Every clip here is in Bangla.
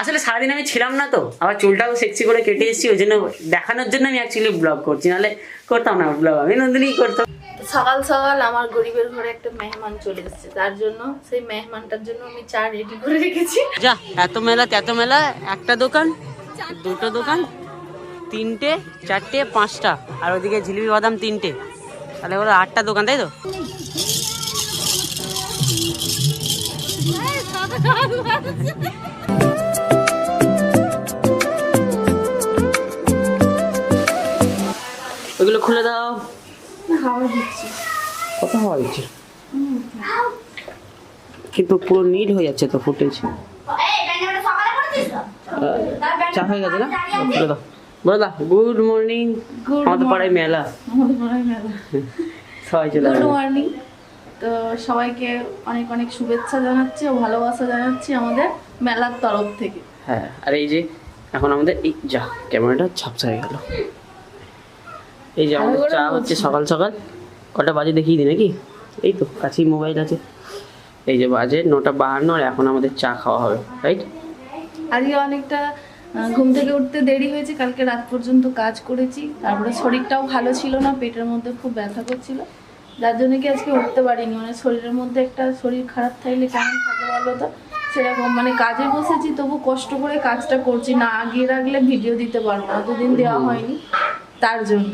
আসলে সারাদিন আমি ছিলাম না তো আবার চুলটাও সেক্সি করে কেটে এসেছি ওই জন্য দেখানোর জন্য আমি অ্যাকচুয়ালি ব্লগ করছি নাহলে করতাম না ব্লগ আমি নন্দিনী করতাম। সকাল সকাল আমার গরিবের ঘরে একটা মেহমান চলে এসেছে তার জন্য সেই মেহমানটার জন্য আমি চা রেডি করে রেখেছি। যা এত মেলা এত মেলা একটা দোকান দুটো দোকান তিনটে চারটে পাঁচটা আর ওদিকে জিলিপি বাদাম তিনটে তাহলে বলো আটটা দোকান তাই তো? ওইগুলো খুলে দাও। হাওয়া কত হাওয়া দিচ্ছে কিন্তু পুরো নীল হয়ে যাচ্ছে তো ফুটেজ। চা হয়ে গেছে না? বলে দাও। বলে দাও। গুড মর্নিং আমাদের পাড়ায় মেলা। আমাদের মনে মেলা। সবাই চলে গুড মর্নিং তো সবাইকে অনেক অনেক শুভেচ্ছা জানাচ্ছি ও ভালোবাসা জানাচ্ছি আমাদের মেলার তরফ থেকে। হ্যাঁ আর এই যে এখন আমাদের এই যা ক্যামেরাটা ঝাপসা হয়ে গেল। এই যে আমাদের চা হচ্ছে সকাল সকাল। কটা বাজে দেখিয়ে দিই নাকি? এই তো কাছেই মোবাইল আছে। এই যে বাজে নটা বাহান্ন আর এখন আমাদের চা খাওয়া হবে রাইট? আজকে অনেকটা ঘুম থেকে উঠতে দেরি হয়েছে কালকে রাত পর্যন্ত কাজ করেছি। তারপরে শরীরটাও ভালো ছিল না পেটের মধ্যে খুব ব্যথা করছিল। যার জন্য কি আজকে উঠতে পারিনি? মানে শরীরের মধ্যে একটা শরীর খারাপ থাকলে কেমন থাকে বলো তো? সেরকম মানে কাজে বসেছি তবু কষ্ট করে কাজটা করছি না আগিয়ে রাখলে ভিডিও দিতে পারব না দুদিন দেওয়া হয়নি তার জন্য।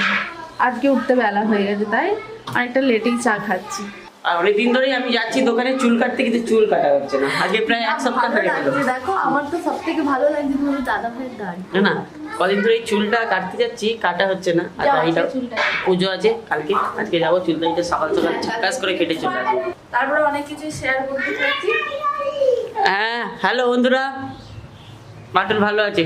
আজকে উঠতে বেলা হয়ে গেছে তাই? অনেকটা লেটেই চা খাচ্ছি। আর অনেকদিন ধরেই আমি যাচ্ছি দোকানে চুল কাটতে কিন্তু চুল কাটা হচ্ছে না। আজকে প্রায় এক সপ্তাহ হয়ে গেল দেখো আমার তো সব থেকে ভালো লাগছে তোমার দাদা ভাইয়ের দাড়ি না না। কদিন ধরে এই চুলটা কাটতে যাচ্ছি কাটা হচ্ছে না আর দাড়িটা চুলটা। পুজো আছে কালকে আজকে যাব চুল দাড়িটা সকাল সকাল ঝাকাস করে কেটে চলে আসব। তারপরে অনেক কিছু শেয়ার করতে চাইছি। হ্যাঁ হ্যালো বন্ধুরা। বাটুল ভালো আছে?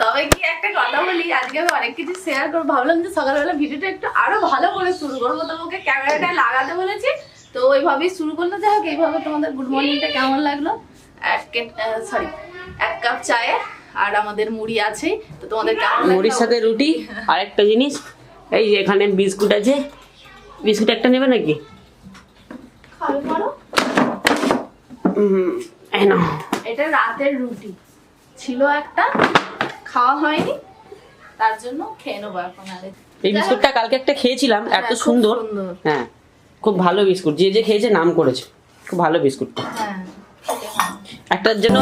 তবে কি একটা কথা বলি আজকে আমি অনেক কিছু শেয়ার করব। ভাবলাম যে সকালবেলা ভিডিওটা একটু আরও ভালো করে শুরু করব। তোমাকে ক্যামেরাটা লাগাতে বলেছি তো ওইভাবেই শুরু করল যাই হোক এইভাবে তোমাদের গুড মর্নিংটা কেমন লাগল? সরি এক কাপ চায়ে আর আমাদের মুড়ি আছে তো তোমাদের মুড়ির সাথে রুটি আর একটা জিনিস এই যে এখানে বিস্কুট আছে। বিস্কুট একটা নেবে নাকি? এটা রাতের রুটি। ছিল একটা খাওয়া হয়নি তার জন্য খেয়ে নেব এখন আর। এই বিস্কুটটা কালকে একটা খেয়েছিলাম এত হ্যাঁ, সুন্দর। হ্যাঁ খুব ভালো বিস্কুট যে যে খেয়েছে নাম করেছে। খুব ভালো বিস্কুটটা। হ্যাঁ একটার জন্য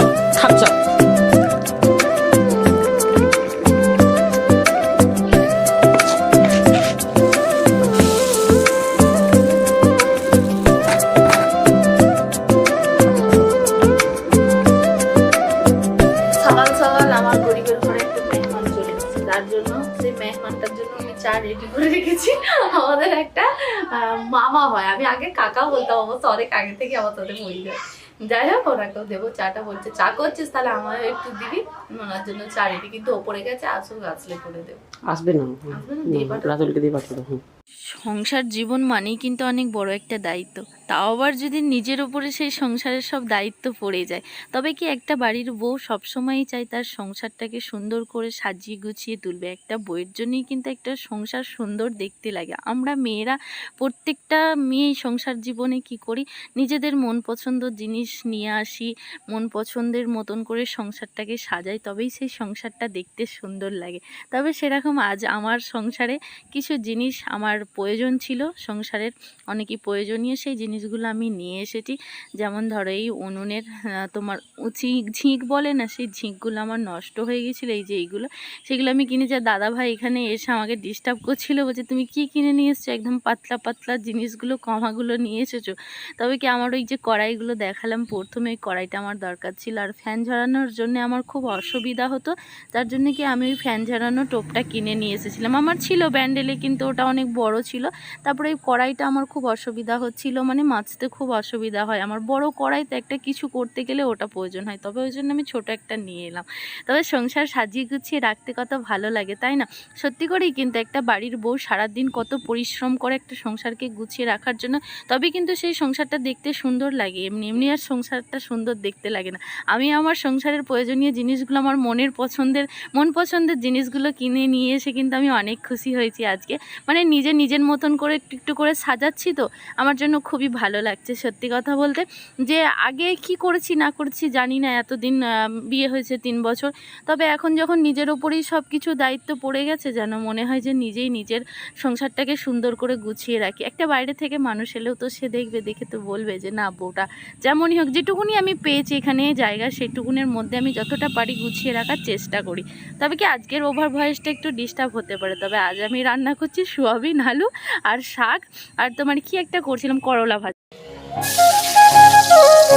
চা রেডি করে রেখেছি, আমাদের একটা মামা হয়। আমি আগে কাকা বলতাম, অবশ্য অনেক আগে থেকে আমার সাথে পরিচয় যাই হোক ওনাকেও দেবো চাটা বলছে চা করছিস তাহলে আমারও একটু দিবি? ওনার জন্য চা রেডি কিন্তু ওপরে গেছে আসুক আসলে করে দেবো। আসবে না। রাতুলকে দিয়ে পাঠাবো সংসার জীবন মানেই কিন্তু অনেক বড় একটা দায়িত্ব। তাও আবার যদি নিজের ওপরে সেই সংসারের সব দায়িত্ব পড়ে যায়, তবে কি একটা বাড়ির বউ সবসময়ই চায় তার সংসারটাকে সুন্দর করে সাজিয়ে গুছিয়ে তুলবে? একটা বইয়ের জন্যই কিন্তু একটা সংসার সুন্দর দেখতে লাগে। আমরা মেয়েরা প্রত্যেকটা মেয়ে সংসার জীবনে কি করি? নিজেদের মন পছন্দ জিনিস নিয়ে আসি, মন পছন্দের মতন করে সংসারটাকে সাজাই, তবেই সেই সংসারটা দেখতে সুন্দর লাগে। তবে সেরকম আজ আমার সংসারে কিছু জিনিস আমার প্রয়োজন ছিল, সংসারের অনেকই প্রয়োজনীয়, সেই জিনিসগুলো আমি নিয়ে এসেছি। যেমন ধরো এই উনুনের তোমার ঝিঁক ঝিঁক বলে না, সেই ঝিঁকগুলো আমার নষ্ট হয়ে গেছিল, এই যে এইগুলো। সেগুলো আমি কিনেছি আর দাদা ভাই এখানে এসে আমাকে ডিস্টার্ব করছিল বলছে, তুমি কি কিনে নিয়ে এসছো? একদম পাতলা পাতলা জিনিসগুলো, কমাগুলো নিয়ে এসেছ। তবে কি আমার ওই যে কড়াইগুলো দেখালাম, প্রথমে ওই কড়াইটা আমার দরকার ছিল আর ফ্যান ঝরানোর জন্য আমার খুব অসুবিধা হতো। তার জন্য কি আমি ওই ফ্যান ঝরানো টোপটা কিনে নিয়ে এসেছিলাম। আমার ছিল ব্যান্ডেলে কিন্তু ওটা অনেক বড় ছিল। তারপরে এই কড়াইটা আমার খুব অসুবিধা হচ্ছিল। মানে মাছতে খুব অসুবিধা হয়। আমার বড় কড়াইতে একটা কিছু করতে গেলে ওটা প্রয়োজন হয়। তবে ওই জন্য আমি ছোট একটা নিয়ে এলাম। তবে সংসার সাজিয়ে গুছিয়ে রাখতে কত ভালো লাগে, তাই না? সত্যি করেই কিন্তু একটা বাড়ির বউ সারাদিন কত পরিশ্রম করে একটা সংসারকে গুছিয়ে রাখার জন্য তবে কিন্তু সেই সংসারটা দেখতে সুন্দর লাগে। এমনি এমনি আর সংসারটা সুন্দর দেখতে লাগে না। আমি আমার সংসারের প্রয়োজনীয় জিনিসগুলো, আমার মনের পছন্দের, মন পছন্দের জিনিসগুলো কিনে নিয়ে এসে কিন্তু আমি অনেক খুশি হয়েছি আজকে। মানে নিজে নিজের মতন করে একটু একটু করে সাজাচ্ছি তো, আমার জন্য খুবই ভালো লাগছে সত্যি কথা বলতে। যে আগে কি করেছি না করেছি জানি না, এতদিন বিয়ে হয়েছে তিন বছর। তবে এখন যখন নিজের ওপরেই সব কিছু দায়িত্ব পড়ে গেছে, যেন মনে হয় যে নিজেই নিজের সংসারটাকে সুন্দর করে গুছিয়ে রাখি। একটা বাইরে থেকে মানুষ এলেও তো সে দেখবে, দেখে তো বলবে যে, না বউটা যেমনই হোক, যেটুকুনি আমি পেয়েছি এখানে, জায়গা সেটুকুনের মধ্যে আমি যতটা পারি গুছিয়ে রাখার চেষ্টা করি। তবে কি আজকের ওভার ভয়েসটা একটু ডিস্টার্ব হতে পারে, তবে আজ আমি রান্না করছি সোয়াবিন, আলু আর শাক। আর তোমার কি একটা করছিলাম, করলা ভাজা ফাইনালি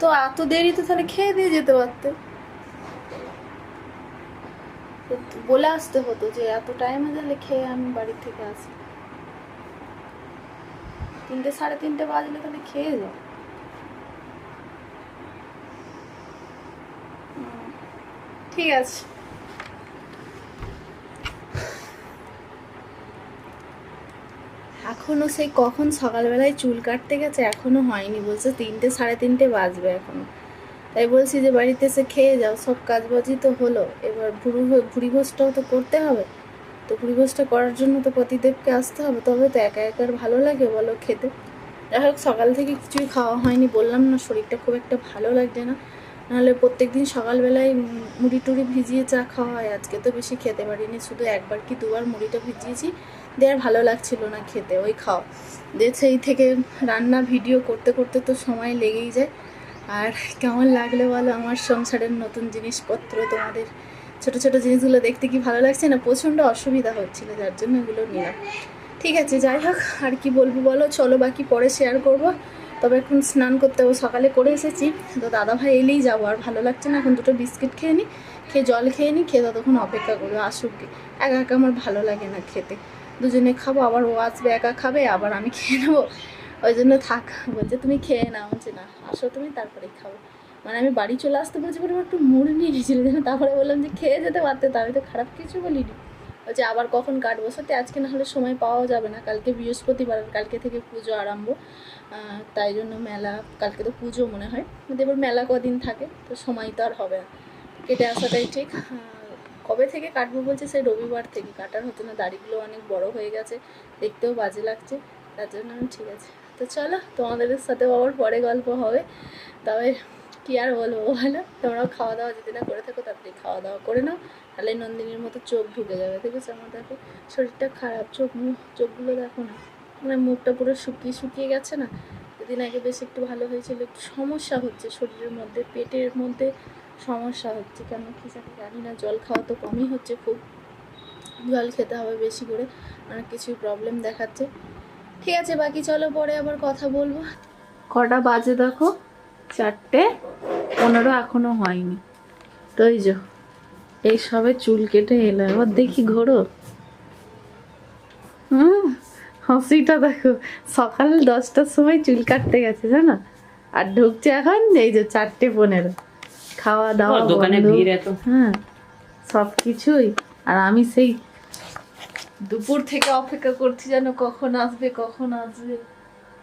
তো এত দেরিতে তাহলে খেয়ে দিয়ে যেতে পারতে। বলে আসতে হতো যে এত টাইমে তাহলে খেয়ে আমি বাড়ি থেকে আসি। তিনটে, সাড়ে তিনটে বাজলে তাহলে খেয়ে যাও। ঠিক আছে। এখনও সেই কখন সকালবেলায় চুল কাটতে গেছে এখনও হয়নি, বলছে তিনটে সাড়ে তিনটে বাজবে এখনও। তাই বলছি যে বাড়িতে এসে খেয়ে যাও, সব কাজ বাজই তো হলো, এবার ভুরু ভুড়ি ভোজটাও তো করতে হবে। তো ভুড়ি ভোজটা করার জন্য তো পতিদেবকে আসতে হবে, তবে তো একা একার ভালো লাগে বলো খেতে। যাই হোক, সকাল থেকে কিছুই খাওয়া হয়নি, বললাম না শরীরটা খুব একটা ভালো লাগছে না। নাহলে প্রত্যেক দিন সকালবেলায় মুড়ি টুড়ি ভিজিয়ে চা খাওয়া হয়, আজকে তো বেশি খেতে পারিনি, শুধু একবার কি দুবার মুড়িটা ভিজিয়েছি। দিয়ে আর ভালো লাগছিল না খেতে, ওই খাও। দিয়ে সেই থেকে রান্না ভিডিও করতে করতে তো সময় লেগেই যায়। আর কেমন লাগলে বলো আমার সংসারের নতুন জিনিসপত্র? তোমাদের ছোট ছোট জিনিসগুলো দেখতে কি ভালো লাগছে না? প্রচণ্ড অসুবিধা হচ্ছিল, যার জন্য এগুলো নিলাম। ঠিক আছে, যাই হোক, আর কি বলব বলো? চলো বাকি পরে শেয়ার করব। তবে এখন স্নান করতে হবে সকালে করে এসেছি। তো দাদা ভাই এলেই যাব, আর ভালো লাগছে না, এখন দুটো বিস্কিট খেয়ে নিই খেয়ে জল খেয়ে নিই খেয়ে ততক্ষণ অপেক্ষা করব, আসুক। একা একা আমার ভালো লাগে না খেতে। দুজনে খাব, আবার ও আসবে, একা খাবে, আবার আমি খেয়ে নেব। ওই জন্য থাক, বলছে, তুমি খেয়ে নাও। বলছে, না, আসো তুমি, তারপরে খাব। মানে আমি বাড়ি চলে আসতে বলছি, বলে একটু মুড়ি নিয়ে গেছিল। যেন তারপরে বললাম যে, খেয়ে যেতে পারতে, তো আমি তো খারাপ কিছু বলিনি। বলছে, আবার কখন কাটবো? সত্যি, আজকে না হলে সময় পাওয়া যাবে না। কালকে বৃহস্পতিবার কালকে থেকে পুজো আরম্ভ। তাই জন্য মেলা, কালকে তো পুজো মনে হয়। এবার মেলা কদিন থাকে, তো সময় তো আর হবে না। কেটে আসাটাই ঠিক। কবে থেকে কাটবো বলছে? সেই রবিবার থেকে। কাটার হতো না, দাড়িগুলো অনেক বড় হয়ে গেছে। দেখতেও বাজে লাগছে। তার জন্য আমি ঠিক আছে। তো চলো, তোমাদের সাথে আবার পরে গল্প হবে। তবে কি আর বলব বলো? তোমরাও খাওয়া দাওয়া যদি না করে থাকো তাড়াতাড়ি খাওয়া দাওয়া করে নাও। তাহলে নন্দিনীর মতো চোখ ঢুকে যাবে দেখেছ আমার দেখো, শরীরটা খারাপ, চোখ মুখ চোখগুলো দেখো না। মানে মুখটা পুরো শুকিয়ে শুকিয়ে গেছে না? দুদিন আগে বেশ একটু ভালো হয়েছিল। একটু সমস্যা হচ্ছে শরীরের মধ্যে, পেটের মধ্যে। সমস্যা হচ্ছে কেন কি জানি জানি না। জল খাওয়া তো কমই হচ্ছে খুব। জল খেতে হবে বেশি করে। অনেক কিছুই প্রবলেম দেখাচ্ছে। ঠিক আছে, বাকি চলো পরে আবার কথা বলব। কটা বাজে দেখো? চারটে পনেরো এখনও হয়নি। তো এই যে, এই সবে চুল কেটে এলো। এবার দেখি ঘোরো। হুম, হাসিটা দেখো। সকাল দশটার সময় চুল কাটতে গেছে, জানো? আর ঢুকছে এখন এই যে চারটে পনেরো। খাওয়া দাওয়া দোকানে ভিড় এত। হ্যাঁ সব কিছুই আর আমি সেই দুপুর থেকে অপেক্ষা করছি যেন কখন আসবে কখন আসবে।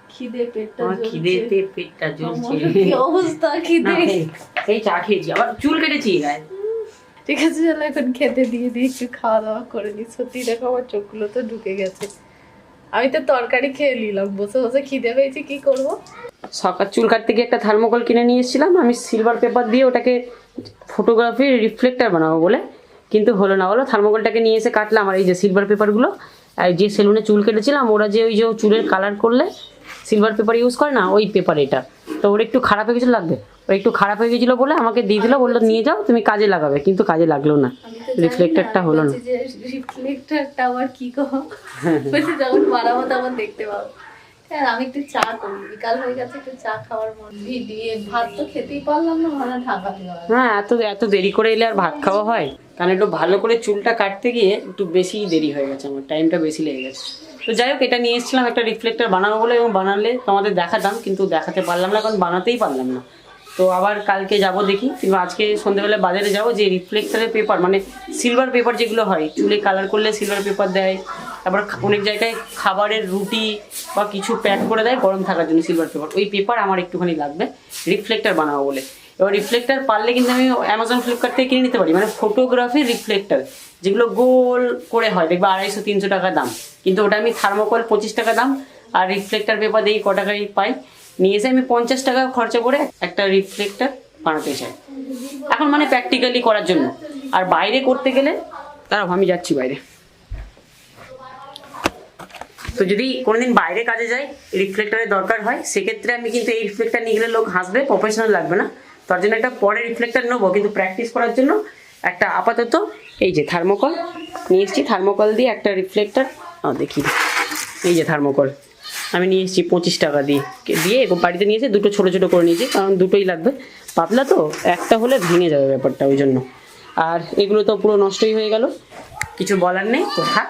খিদে পেটটা আমার পেটটা জ্বলছে। কি অবস্থা খিদে? এই- এই চা খেয়েছি। আবার চুল কেটেছি গায়ে। ঠিক আছে চলো এখন খেতে দিয়ে একটু খাওয়া দাওয়া করে নিই। সত্যি দেখো আমার চোখগুলো তো ঢুকে গেছে। আমি তো তরকারি খেয়ে নিলাম বসে বসে খিদে পেয়েছি কি করব? সকাল চুল কাটতে গিয়ে একটা থার্মোকল কিনে নিয়ে এসেছিলাম। আমি সিলভার পেপার দিয়ে ওটাকে ফটোগ্রাফি রিফ্লেক্টার বানাবো বলে। কিন্তু হলো না বলো থার্মোকলটাকে নিয়ে এসে কাটলাম আর এই যে সিলভার পেপারগুলো আর যে সেলুনে চুল কেটেছিলাম ওরা যে ওই যে চুলের কালার করলে সিলভার পেপার ইউজ করে না ওই পেপার এটা। তো ওর একটু খারাপ হয়ে গেছিল লাগবে। ওর একটু খারাপ হয়ে গেছিল বলে আমাকে দিয়ে দিলো বলল নিয়ে যাও তুমি কাজে লাগাবে। কিন্তু কাজে লাগল না। রিফ্লেক্টারটা হলো না। রিফ্লেক্টারটা আবার কি কহ যখন বানাবো তখন দেখতে পাবো। হ্যাঁ আমি একটু চা করি বিকাল হয়ে গেছে একটু চা খাওয়ার মন দিয়ে ভাত তো খেতেই পারলাম না ভালো ঢাকা হ্যাঁ এত এত দেরি করে এলে আর ভাত খাওয়া হয়? কারণ একটু ভালো করে চুলটা কাটতে গিয়ে একটু বেশি দেরি হয়ে গেছে আমার টাইমটা বেশি লেগে গেছে। তো যাই হোক এটা নিয়ে এসেছিলাম একটা রিফ্লেক্টার বানাবো বলে এবং বানালে তোমাদের দেখাতাম কিন্তু দেখাতে পারলাম না কারণ বানাতেই পারলাম না। তো আবার কালকে যাব দেখি কিংবা আজকে সন্ধ্যেবেলা বাজারে যাব যে রিফ্লেক্টারের পেপার মানে সিলভার পেপার যেগুলো হয় চুলে কালার করলে সিলভার পেপার দেয় তারপর অনেক জায়গায় খাবারের রুটি বা কিছু প্যাক করে দেয়, গরম থাকার জন্য সিলভার পেপার ওই পেপার আমার একটুখানি লাগবে। রিফ্লেক্টার বানাবো বলে। এবার রিফ্লেক্টার পারলে কিন্তু আমি অ্যামাজন ফ্লিপকার্ট থেকে কিনে নিতে পারি। মানে ফটোগ্রাফি রিফ্লেক্টার যেগুলো গোল করে হয়। দেখবে আড়াইশো, তিনশো টাকা দাম। কিন্তু ওটা আমি থার্মোকল পঁচিশ টাকা দাম আর রিফ্লেক্টার পেপার দিয়ে ক টাকায় পাই। নিয়ে এসে আমি পঞ্চাশ টাকা খরচা করে একটা রিফ্লেক্টার বানাতে চাই। এখন মানে প্র্যাকটিক্যালি করার জন্য। আর বাইরে করতে গেলে, দাঁড়াও, আমি যাচ্ছি বাইরে। তো যদি কোনোদিন বাইরে কাজে যাই রিফ্লেক্টারের দরকার হয়, সেক্ষেত্রে আমি কিন্তু এই রিফ্লেক্টার নিয়ে গেলে লোক হাসবে প্রফেশনাল লাগবে না। তার জন্য একটা পরে রিফ্লেক্টার নেব, কিন্তু প্র্যাকটিস করার জন্য একটা আপাতত এই যে থার্মোকল নিয়ে এসেছি। থার্মোকল দিয়ে একটা রিফ্লেক্টার দেখি। এই যে থার্মোকল আমি নিয়ে এসেছি পঁচিশ টাকা দিয়ে। দিয়ে এগো বাড়িতে নিয়ে এসে দুটো ছোটো ছোটো করে নিয়েছি, কারণ দুটোই লাগবে। পাতলা তো, একটা হলে ভেঙে যাবে ব্যাপারটা ওই জন্য। আর এগুলো তো পুরো নষ্টই হয়ে গেল। কিছু বলার নেই, তো থাক।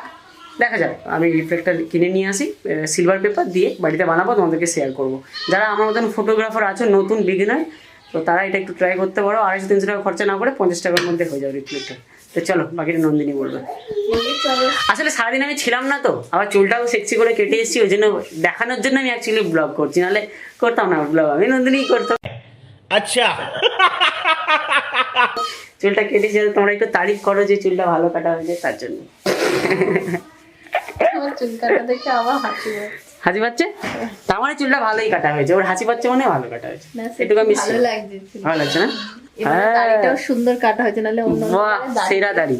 দেখা যাক আমি রিফ্লেক্টার কিনে নিয়ে আসি সিলভার পেপার দিয়ে বাড়িতে বানাবো তোমাদেরকে শেয়ার করব। যারা আমার মতন ফটোগ্রাফার আছো নতুন বিগিনার তো তারা এটা একটু ট্রাই করতে পারো। আড়াইশো তিনশো টাকা খরচা না করে পঞ্চাশ টাকার মধ্যে হয়ে যাবে রিফ্লেক্টার তো চলো বাকিটা নন্দিনী বলবে। আসলে সারাদিন আমি ছিলাম না তো আবার চুলটাও সেক্সি করে কেটে এসেছি ওই জন্য দেখানোর জন্য আমি অ্যাকচুয়ালি ব্লগ করছি নাহলে করতাম না ব্লগ আমি নন্দিনী করতাম। আচ্ছা। চুলটা কেটেছে তোমরা একটু তারিফ করো যে চুলটা ভালো কাটা হয়েছে তার জন্য। আমার চুল কাটা দেখে আবার হাসি পাচ্ছে। হাসি পাচ্ছে? মানে চুলটা ভালোই কাটা হয়েছে। ওর হাসি পাচ্ছে মানে ভালো কাটা হয়েছে। এটুকু আমি ভালো লাগছে ভালো লাগছে না? হ্যাঁ। দাড়িটাও সুন্দর কাটা হয়েছে নাহলে অন্য সেরা দাড়ি।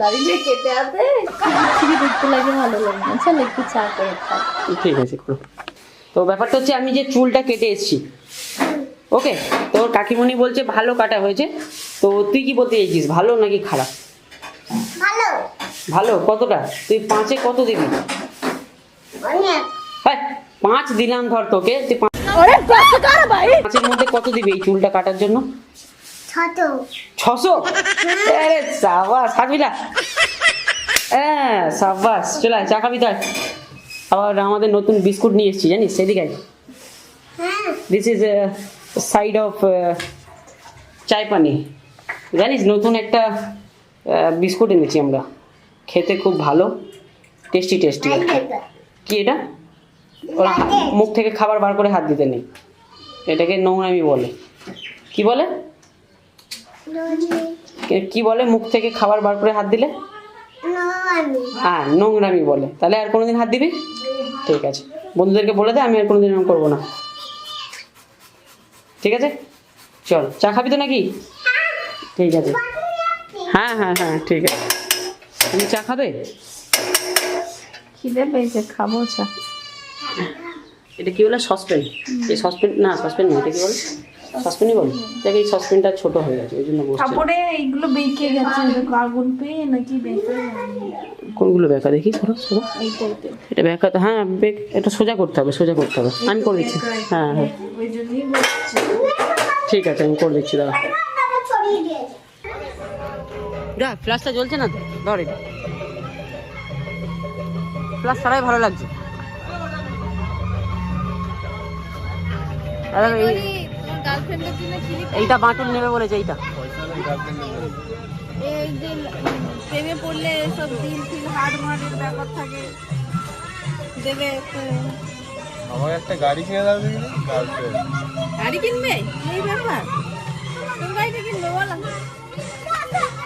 দাড়ি যে কেটে আছে খিরি দেখতে লাগে ভালো লাগে চল একটু চা করে ঠিক আছে করো। তো ব্যাপারটা হচ্ছে আমি যে চুলটা কেটে এসেছি। ওকে? তো ওর কাকিমণি বলছে ভালো কাটা হয়েছে। তো তুই কি বলতে চাইছিস? ভালো নাকি খারাপ? ভালো। ভালো কতটা? তুই পাঁচে কত দিবি? পাঁচ। দিলাম ধর তোকে। তুই পাঁচের মধ্যে কত দিবি এই চুলটা কাটার জন্য? ছশো। আরে সাবাস খাবি না। হ্যাঁ সাবাস। চলে চা খাবি তাই আবার আমাদের নতুন বিস্কুট নিয়ে এসেছি জানিস? সেদিকে হ্যাঁ। দিস ইজ সাইড অফ চাই পানি জানিস নতুন একটা বিস্কুট এনেছি আমরা। খেতে খুব ভালো। টেস্টি টেস্টি কি এটা? ওরা মুখ থেকে খাবার বার করে হাত দিতে নেই। এটাকে নোংরামি বলে। কি বলে? কে- কি বলে? মুখ থেকে খাবার বার করে হাত দিলে? হ্যাঁ নোংরামি বলে। তাহলে আর কোনোদিন হাত দিবি? ঠিক আছে। বন্ধুদেরকে বলে দে আমি আর কোনোদিন এরকম করব না। ঠিক আছে? চল চা খাবি তো নাকি? ঠিক আছে। হ্যাঁ হ্যাঁ হ্যাঁ ঠিক আছে। তুমি চা খাবে? খিদে পেয়েছে খাব চা। এটা কি বলে? সসপেন। এই সসপেন না সসপেন না এটা কি বলে? সসপেনই বলে। দেখ এই সসপেনটা ছোট হয়ে গেছে ওই জন্য বসছে। কাপড়ে এইগুলো বেঁকে গেছে দেখো আগুন নাকি বেঁকে কোনগুলো বেকা? দেখি সরো সরো এটা বেকা তো হ্যাঁ বেক এটা সোজা করতে হবে সোজা করতে হবে। আমি করে দিচ্ছি। হ্যাঁ হ্যাঁ। ঠিক আছে আমি করে দিচ্ছি দাদা যা ফ্ল্যাশটা জ্বলছে না তো? ধর ফ্ল্যাশ ছাড়াই ভালো লাগছে। আরে এই গার্লফ্রেন্ডের জন্য খিলি এইটা বাটুল নেবে বলেছে এইটা। এই প্রেমে পড়লে সব দিল ফিল হার্ট মার্টের ব্যাপার থাকে। দেবে আমাকে একটা গাড়ি কিনে দাও দেখি। গাড়ি কিনবে? এই ব্যাপার? কোন গাড়িটা কিনবে বলো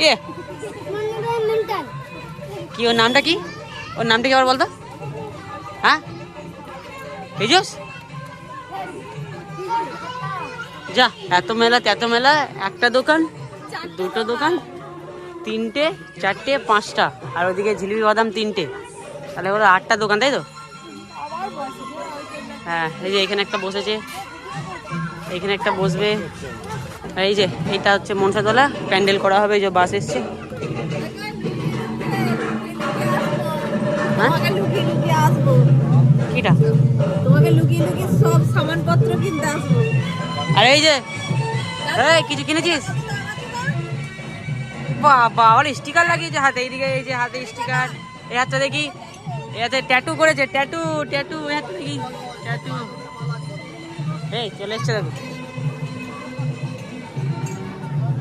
এ। কি ওর নামটা কি? ওর নামটা কি আবার বলতো? হ্যাঁ? তেজস? যা এত মেলা এত মেলা একটা দোকান দুটো দোকান তিনটে চারটে পাঁচটা আর ওদিকে জিলিপি বাদাম তিনটে। তাহলে ওরা আটটা দোকান তাই তো? হ্যাঁ এই যে এখানে একটা বসেছে এখানে একটা বসবে। এই যে এইটা হচ্ছে মনসাতলা। প্যান্ডেল করা হবে এই যে বাস এসছে। হ্যাঁ? তোমাকে লুকিয়ে লুকিয়ে আসব। কিটা? তোমাকে লুকিয়ে লুকিয়ে সব সামানপত্র কিনতে আসব। আর এই যে এই কিছু কিনেছিস? বাবা আবার স্টিকার লাগিয়েছে হাতে এইদিকে এই যে হাতে স্টিকার হাতটা দেখি হাতে ট্যাটু করেছে ট্যাটু ট্যাটু এই হাতটা দেখি। ট্যাটু এই চলে এসছে দেখো।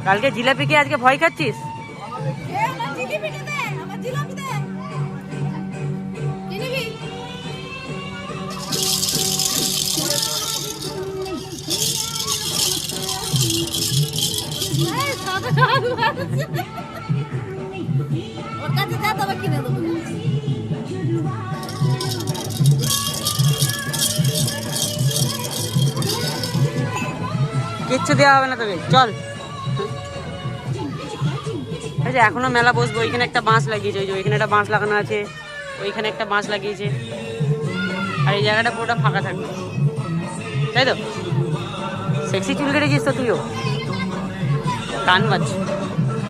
কালকে জিলাপি কি আজকে ভয় খাচ্ছিস? ওর কাছে যা তবে কিনে দেবো। কিচ্ছু দেওয়া হবে না তোকে। চল। এই যে এখনও মেলা বসবো, ওইখানে একটা বাঁশ লাগিয়েছে ওই যে ওইখানে একটা বাঁশ লাগানো আছে, ওইখানে একটা বাঁশ লাগিয়েছে। আর এই জায়গাটা পুরোটা ফাঁকা থাকবে। তাই তো? সেক্সি চুল কেটেছিস তো তুইও? কান বাজছে